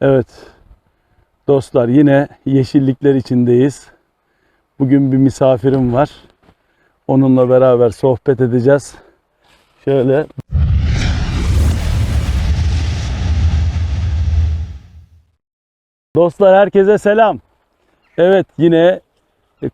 Evet. Dostlar yine yeşillikler içindeyiz. Bugün bir misafirim var. Onunla beraber sohbet edeceğiz. Şöyle Dostlar herkese selam. Evet yine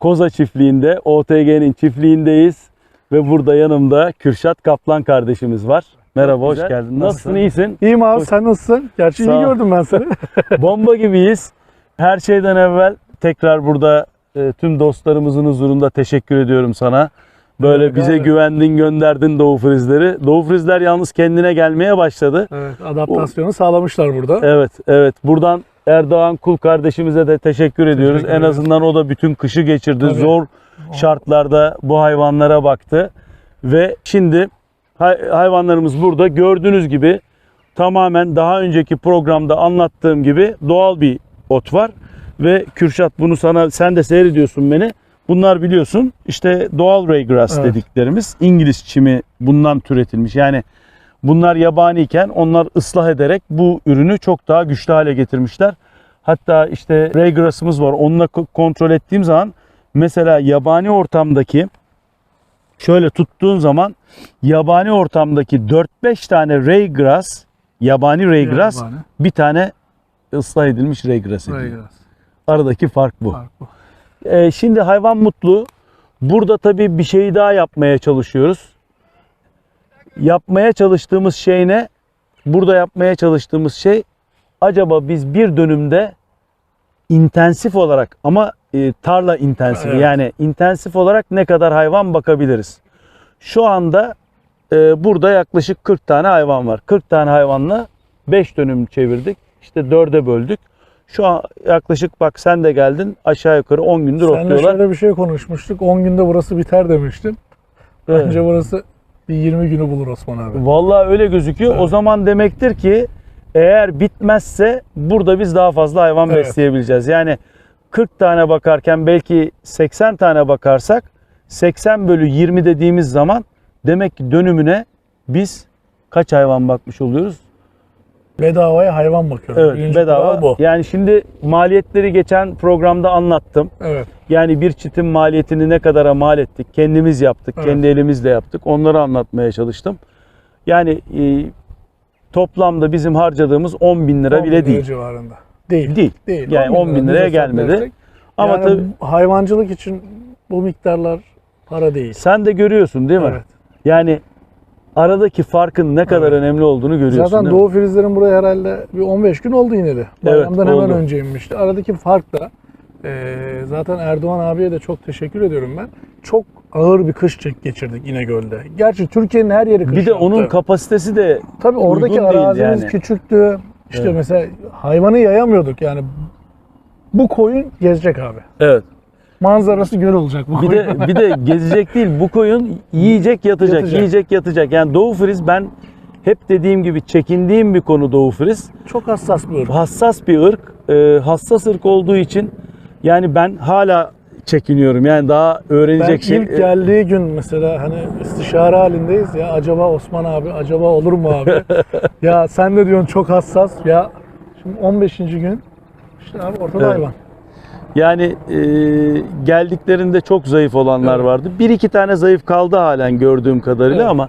Koza çiftliğinde, OTG'nin çiftliğindeyiz. Ve burada yanımda Kürşat Kaplan kardeşimiz var. Merhaba, hoş güzel. geldin. Nasılsın, Nasılsın? iyisin? İyiyim abi Hoş- sen nasılsın? Gerçi Sağ iyi ol. gördüm ben seni. Bomba gibiyiz. Her şeyden evvel tekrar burada e, tüm dostlarımızın huzurunda teşekkür ediyorum sana. Böyle Evet, bize abi. güvendin, gönderdin Doğu Frizleri. Doğu Frizler yalnız kendine gelmeye başladı. evet adaptasyonu sağlamışlar burada. Evet, evet. Buradan Erdoğan Kul kardeşimize de teşekkür ediyoruz. Teşekkür en ederiz. azından o da bütün kışı geçirdi. Tabii. Zor şartlarda bu hayvanlara baktı. Ve şimdi hayvanlarımız burada. Gördüğünüz gibi tamamen daha önceki programda anlattığım gibi doğal bir ot var. Ve Kürşat bunu sana sen de seyrediyorsun beni. Bunlar biliyorsun işte doğal raygrass Evet. dediklerimiz İngiliz çimi bundan türetilmiş. Yani bunlar yabaniyken onlar ıslah ederek bu ürünü çok daha güçlü hale getirmişler. Hatta işte raygrass'ımız var. Onunla ko- kontrol ettiğim zaman mesela yabani ortamdaki şöyle tuttuğun zaman yabani ortamdaki 4-5 tane raygrass, yabani raygrass, Yabani. bir tane ıslah edilmiş raygrass ediyor. Raygrass. Aradaki fark bu. Fark bu. Ee, şimdi hayvan mutlu. Burada tabii bir şey daha yapmaya çalışıyoruz. Yapmaya çalıştığımız şey ne? Burada yapmaya çalıştığımız şey acaba biz bir dönümde intensif olarak ama e, tarla intensifi Evet. yani intensif olarak ne kadar hayvan bakabiliriz? Şu anda e, burada yaklaşık 40 tane hayvan var. 40 tane hayvanla 5 dönüm çevirdik. İşte 4'e böldük. Şu an yaklaşık bak sen de geldin aşağı yukarı 10 gündür Seninle otluyorlar. şöyle bir şey konuşmuştuk. 10 günde burası biter demiştin. Evet. Bence burası bir 20 günü bulur Osman abi. Vallahi öyle gözüküyor. O Evet. zaman demektir ki eğer bitmezse burada biz daha fazla hayvan Evet. besleyebileceğiz. Yani 40 tane bakarken belki 80 tane bakarsak 80 bölü 20 dediğimiz zaman demek ki dönümüne biz kaç hayvan bakmış oluyoruz? Bedavaya hayvan bakıyoruz. Evet Birinci bedava. bu. Yani şimdi maliyetleri geçen programda anlattım. Evet. Yani bir çitin maliyetini ne kadara mal ettik? Kendimiz yaptık, Evet. kendi elimizle yaptık. Onları anlatmaya çalıştım. Yani e, toplamda bizim harcadığımız 10 bin lira 10 bile bin değil. civarında. Değil. Değil. Değil. Yani 10 bin lira liraya biz gelmedi. hesaplarsak. Ama yani tabii hayvancılık için bu miktarlar para değil. sen de görüyorsun değil mi? Evet. Yani aradaki farkın ne kadar Evet. önemli olduğunu görüyorsun Zaten? Doğu Filizlerin buraya herhalde bir 15 gün oldu ineli. Bayramdan oldu. hemen önce inmişti. Aradaki fark da eee, zaten Erdoğan abiye de çok teşekkür ediyorum ben. Çok ağır bir kış çek geçirdik İnegöl'de. Gerçi Türkiye'nin her yeri kış Bir de yaptı. onun kapasitesi de Tabii oradaki arazimiz yani. küçüktü. İşte Evet. mesela hayvanı yayamıyorduk yani. Bu koyun gezecek abi. evet. Manzarası göl olacak bu Bir koyun. de bir de gezecek değil. Bu koyun yiyecek, yatacak, Yatacak. yiyecek, yatacak. Yani Doğu Friz ben hep dediğim gibi çekindiğim bir konu Doğu Friz. Çok hassas bir ırk. hassas bir ırk. Ee, hassas ırk olduğu için yani ben hala çekiniyorum. Yani daha Ben öğrenecek şey. ilk geldiği gün mesela hani istişare halindeyiz ya acaba Osman abi acaba olur mu abi? ya sen de diyorsun çok hassas ya şimdi 15. gün işte abi ortada Evet. hayvan. Yani e, geldiklerinde çok zayıf olanlar Evet. vardı. Bir iki tane zayıf kaldı halen gördüğüm kadarıyla Evet. ama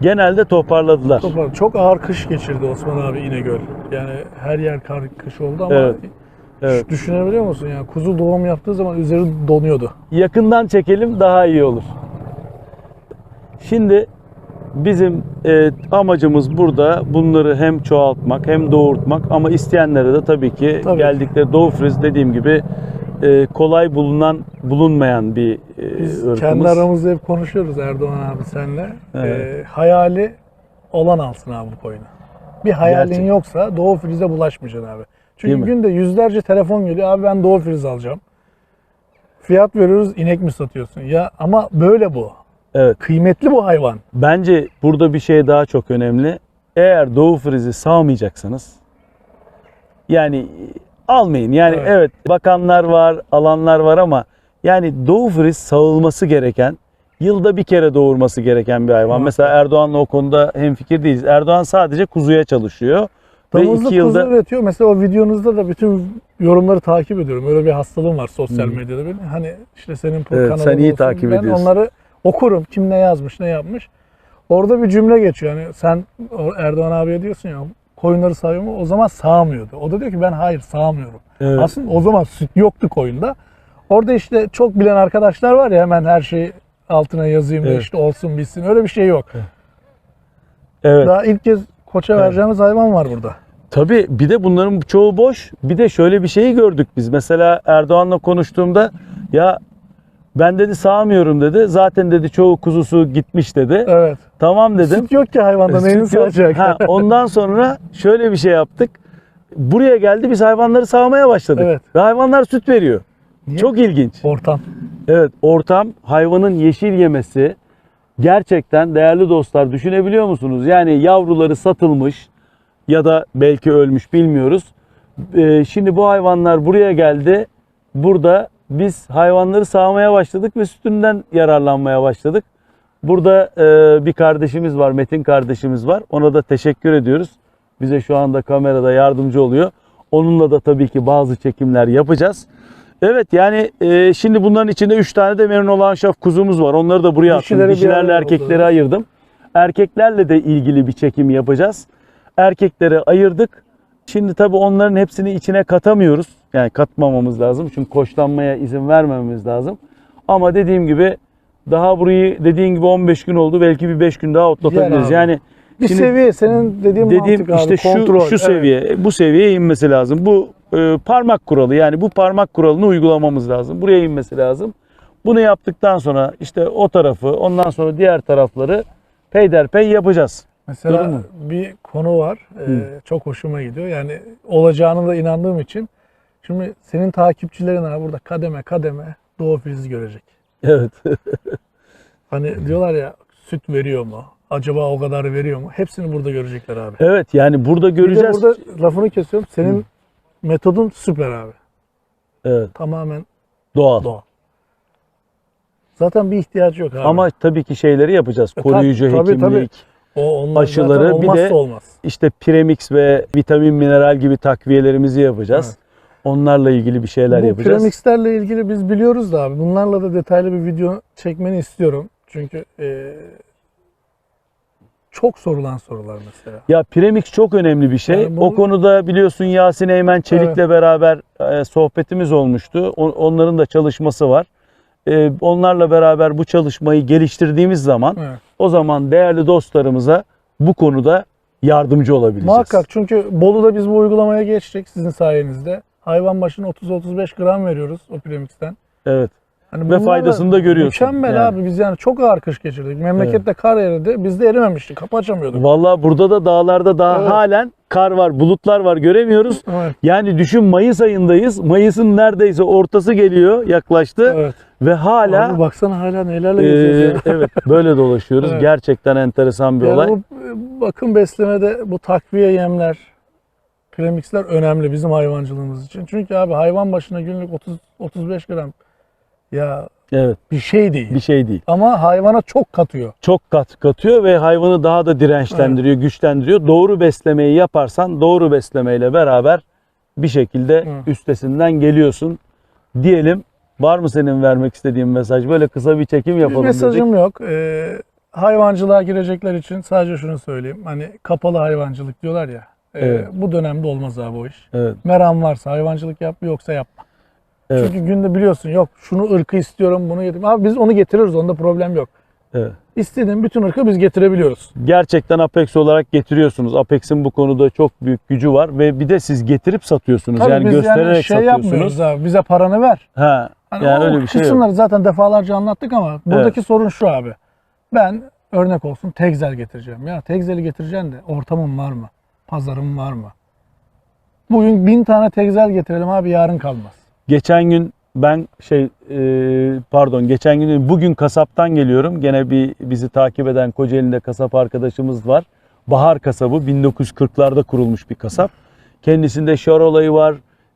genelde toparladılar. Topar- Çok ağır kış geçirdi Osman abi İnegöl. Yani her yer kar kış oldu ama Evet. Evet. düşünebiliyor musun ya kuzu doğum yaptığı zaman üzeri donuyordu. Yakından çekelim daha iyi olur. Şimdi bizim e, amacımız burada bunları hem çoğaltmak hem doğurtmak ama isteyenlere de tabii ki Tabii. geldikleri Doğu Friz dediğim gibi e, kolay bulunan bulunmayan bir e, Biz ırkımız. kendi aramızda hep konuşuyoruz Erdoğan abi senle. Evet. Ee, hayali olan alsın abi bu koyunu. Bir hayalin Gerçek. yoksa Doğu Filiz'e bulaşmayacaksın abi. Çünkü günde yüzlerce telefon geliyor. Abi ben Doğu Filiz alacağım. Fiyat veriyoruz inek mi satıyorsun? Ya ama böyle bu. Evet. Kıymetli bu hayvan. Bence burada bir şey daha çok önemli. Eğer Doğu Friz'i sağmayacaksanız yani almayın. Yani evet. Evet. bakanlar var, alanlar var ama yani Doğu Friz sağılması gereken, yılda bir kere doğurması gereken bir hayvan. Muhakkak. Mesela Erdoğan'la o konuda hemfikir değiliz. Erdoğan sadece kuzuya çalışıyor. Damızlık iki yılda kuzu üretiyor. Mesela o videonuzda da bütün yorumları takip ediyorum. Öyle bir hastalığım var sosyal Hı. medyada benim. Hani işte senin Evet, kanalın sen iyi olsun. takip ben ediyorsun. onları okurum. Kim ne yazmış, ne yapmış. Orada bir cümle geçiyor. Yani sen Erdoğan abiye diyorsun ya koyunları sağıyor mu? O zaman sağmıyordu. O da diyor ki ben hayır sağmıyorum. Evet. Aslında o zaman süt yoktu koyunda. Orada işte çok bilen arkadaşlar var ya hemen her şeyi altına yazayım da Evet. işte olsun bilsin. Öyle bir şey yok. evet. Daha ilk kez koça Evet. vereceğimiz hayvan var burada. Tabii bir de bunların çoğu boş. Bir de şöyle bir şeyi gördük biz. Mesela Erdoğan'la konuştuğumda ya ben dedi sağmıyorum dedi. Zaten dedi çoğu kuzusu gitmiş dedi. Evet. Tamam dedim. Süt yok ki hayvanda neyini sağacak? Ha, ondan sonra şöyle bir şey yaptık. Buraya geldi biz hayvanları sağmaya başladık. Evet. Ve hayvanlar süt veriyor. Niye? Çok ilginç. Ortam. Evet ortam hayvanın yeşil yemesi gerçekten değerli dostlar düşünebiliyor musunuz? Yani yavruları satılmış ya da belki ölmüş bilmiyoruz. Ee, şimdi bu hayvanlar buraya geldi. Burada biz hayvanları sağmaya başladık ve sütünden yararlanmaya başladık. Burada e, bir kardeşimiz var, Metin kardeşimiz var. Ona da teşekkür ediyoruz. Bize şu anda kamerada yardımcı oluyor. Onunla da tabii ki bazı çekimler yapacağız. Evet yani e, şimdi bunların içinde 3 tane de memnun olan şaf kuzumuz var. Onları da buraya attım. Dişilerle erkekleri topladım. ayırdım. Erkeklerle de ilgili bir çekim yapacağız. Erkekleri ayırdık. Şimdi tabii onların hepsini içine katamıyoruz. Yani katmamamız lazım. Çünkü koşlanmaya izin vermememiz lazım. Ama dediğim gibi daha burayı dediğin gibi 15 gün oldu. Belki bir 5 gün daha otlatabiliriz. abi. Yani Bir Şimdi seviye senin dediğin dediğim mantık abi. işte şu kontrol. şu Evet. seviye bu seviyeye inmesi lazım. Bu e, parmak kuralı yani bu parmak kuralını uygulamamız lazım. Buraya inmesi lazım. Bunu yaptıktan sonra işte o tarafı ondan sonra diğer tarafları peyderpey yapacağız. Mesela Doğru mu? bir konu var. e, Hı. çok hoşuma gidiyor. Yani olacağını da inandığım için. Şimdi senin takipçilerin abi burada kademe kademe Doğu Filiz'i görecek. Evet. Hani diyorlar ya süt veriyor mu? Acaba o kadar veriyor mu? Hepsini burada görecekler abi. evet yani burada Bir de göreceğiz. burada lafını kesiyorum. Senin metodun süper abi. Evet, Tamamen doğal. doğal. Zaten bir ihtiyacı yok abi. Ama tabii ki şeyleri yapacağız. E, Koruyucu tabii, tabii, hekimlik, o onlar aşıları, zaten bir de- olmaz. işte premix ve vitamin mineral gibi takviyelerimizi yapacağız. Evet. Onlarla ilgili bir şeyler Bu yapacağız. premixlerle ilgili biz biliyoruz da abi. Bunlarla da detaylı bir video çekmeni istiyorum. Çünkü e, çok sorulan sorular mesela. Ya premix çok önemli bir şey. Yani bunu- O konuda biliyorsun Yasin Eymen Çelik'le Evet. beraber e, sohbetimiz olmuştu. O- onların da çalışması var. E, onlarla beraber bu çalışmayı geliştirdiğimiz zaman Evet. o zaman değerli dostlarımıza bu konuda yardımcı olabileceğiz. Muhakkak çünkü Bolu'da biz bu uygulamaya geçtik sizin sayenizde. Hayvan başına 30-35 gram veriyoruz o premixten. Evet. Hani Ve faydasını da görüyorsun. Mükemmel Yani. abi biz yani çok ağır kış geçirdik. Memlekette kar eridi. Bizde erimemişti. Kapı açamıyorduk. Vallahi burada da dağlarda daha Evet. halen kar var, bulutlar var göremiyoruz. Evet. Yani düşün Mayıs ayındayız. Mayıs'ın neredeyse ortası geliyor, yaklaştı evet. ve hala Abi baksana hala nelerle Ee, geziyoruz ya. evet böyle dolaşıyoruz. Evet. Gerçekten enteresan bir Yani olay. bu e, bakım beslemede bu takviye yemler, premixler önemli bizim hayvancılığımız için. Çünkü abi hayvan başına günlük 30 35 gram ya Evet, bir şey değil. bir şey değil. Ama hayvana çok katıyor. Çok kat katıyor ve hayvanı daha da dirençlendiriyor, güçlendiriyor. Doğru beslemeyi yaparsan doğru beslemeyle beraber bir şekilde Hı. üstesinden geliyorsun diyelim. Var mı senin vermek istediğin mesaj? Böyle kısa bir çekim Bir yapalım mesajım dedik. yok. Ee, hayvancılığa girecekler için sadece şunu söyleyeyim. Hani kapalı hayvancılık diyorlar ya. e, Evet. Bu dönemde olmaz abi o iş. Evet, Meram varsa hayvancılık yap yoksa yapma. Evet. Çünkü günde biliyorsun yok şunu ırkı istiyorum bunu getireyim. Abi biz onu getiririz onda problem yok. evet. İstediğin bütün ırkı biz getirebiliyoruz. Gerçekten Apex olarak getiriyorsunuz. Apex'in bu konuda çok büyük gücü var ve bir de siz getirip satıyorsunuz. Tabii yani biz göstererek yani şey satıyorsunuz. yapmıyoruz abi. Bize paranı ver. Ha, Hani yani öyle bir şey yok. zaten defalarca anlattık ama buradaki sorun şu abi. Ben örnek olsun Tegzel getireceğim. Ya Tegzel'i getireceksin de ortamın var mı? Pazarın var mı? Bugün bin tane Tegzel getirelim abi yarın kalmaz. Geçen gün ben şey e, pardon geçen gün bugün kasaptan geliyorum. Gene bir bizi takip eden Kocaeli'nde kasap arkadaşımız var. Bahar kasabı 1940'larda kurulmuş bir kasap. Kendisinde şar olayı var.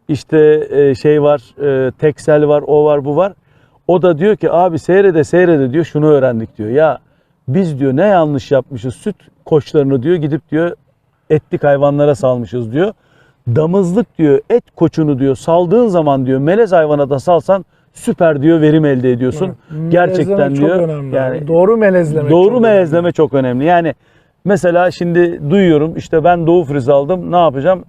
işte e, şey var, e, teksel var, o var, bu var. O da diyor ki abi seyrede seyrede diyor şunu öğrendik diyor. Ya biz diyor ne yanlış yapmışız süt koçlarını diyor gidip diyor etlik hayvanlara salmışız diyor. Damızlık diyor et koçunu diyor saldığın zaman diyor melez hayvana da salsan süper diyor verim elde ediyorsun. Evet. Gerçekten Melezleme diyor. Çok önemli. yani doğru melezleme. Doğru çok melezleme çok önemli. Yani mesela şimdi duyuyorum işte ben doğu friz aldım ne yapacağım?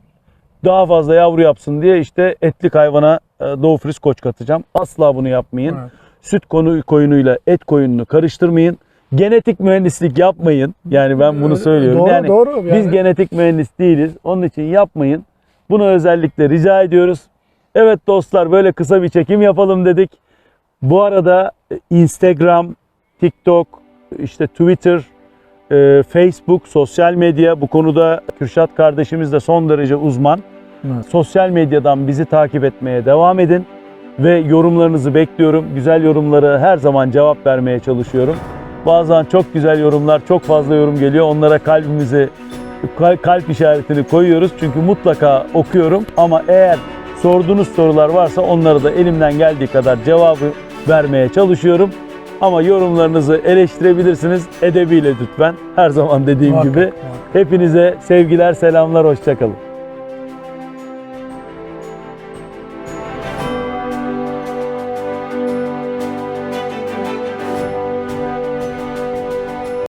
Daha fazla yavru yapsın diye işte etlik hayvana e, doğu friz koç katacağım. Asla bunu yapmayın. Evet. Süt konu koyunuyla et koyununu karıştırmayın. Genetik mühendislik yapmayın. Yani ben bunu söylüyorum. doğru, yani doğru. biz Yani- genetik mühendis değiliz. Onun için yapmayın. Bunu özellikle rica ediyoruz. Evet dostlar böyle kısa bir çekim yapalım dedik. Bu arada e, Instagram, TikTok, işte Twitter, e, Facebook, sosyal medya bu konuda Kürşat kardeşimiz de son derece uzman. Evet. Sosyal medyadan bizi takip etmeye devam edin ve yorumlarınızı bekliyorum. Güzel yorumlara her zaman cevap vermeye çalışıyorum. Bazen çok güzel yorumlar, çok fazla yorum geliyor. Onlara kalbimizi kal- kalp işaretini koyuyoruz. Çünkü mutlaka okuyorum ama eğer sorduğunuz sorular varsa onlara da elimden geldiği kadar cevabı vermeye çalışıyorum. Ama yorumlarınızı eleştirebilirsiniz edebiyle lütfen. Her zaman dediğim Muhakkak, gibi. muhakkak. Hepinize sevgiler, selamlar, hoşçakalın.